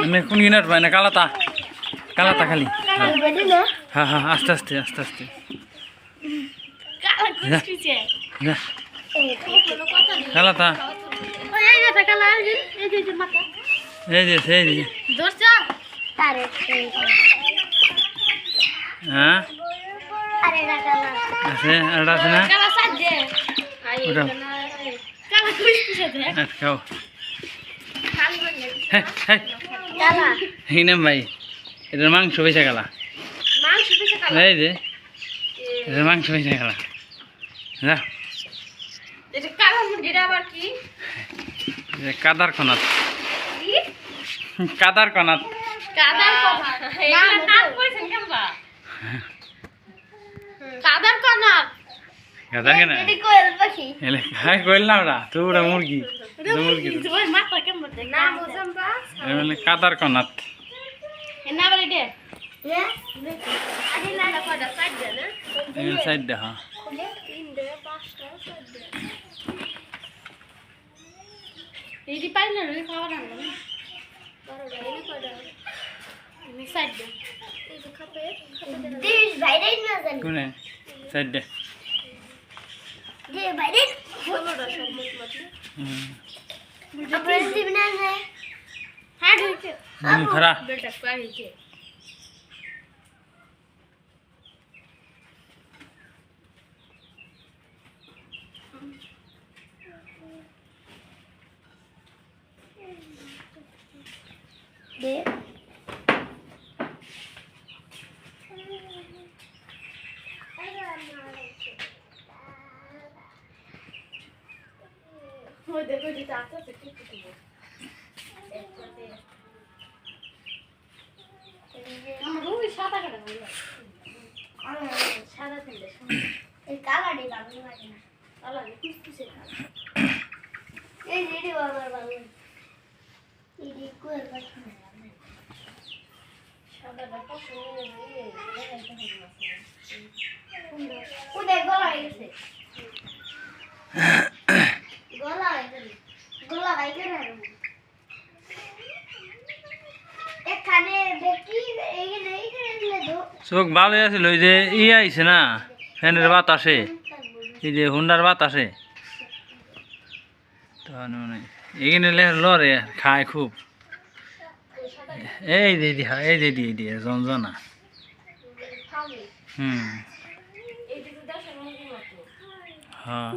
মানে কোন ইউনিট না কালাতা কালাতা খালি। হ্যাঁ হ্যাঁ আস্তে আস্তে আস্তে আস্তে। কালার যা। কুচকুচে যা এই কোনো কথা নেই কালাতা। এই যে এই যে। হ্যাঁ। আছে আর আছে না? দে আই ওটা। দে আর খাও। খালি হ্যাঁ হ্যাঁ। কালার এই নাম ভাই এটার মাংস বেশা গেলা এই যে এটার মাংস বেশা গেলা যা। এটা কালার মুন্ডিটা আবার কি? এটা কাদার কনাত কি? কাদার কনাত না কোয়েল না ওরা তো ওরা মুরগি মুরগি দেখ না মানে কনাত সাইড দেখা খাওয়া বড় দে এই যে খাপে বাইরে জানি কোনে সাইড দে যে বাইরে ষোলোটা সব মোট মোট হুম আপনার দিবি না না হ্যাঁ ঢুকছে দিন খরা বেলটা পাইছে দে ওই দেখো যেটা আছে সেটা কি সাদা কাটা সাদা দিলে এই কালারই ভালো লাগে না কালার কুচকুচে কালার এই যে এটা আমার ভালো এই যে কোয়েল পাখি না সাদাটা পছন্দ নেই ওদের গলা গেছে গলা গেছে গলা বাইকে না এখানে দেখি এইখানে এইখানে দিলে দো চোখ ভালো আছিল ওই যে ই আইছে না ফ্যানের বাতাসে এই যে হুন্ডার বাতাসে। তখন মানে এখানে লড়ে খায় খুব। এই যে দি এই যে দিয়ে দিয়ে জঞ্জনা হুম। এই হ্যাঁ।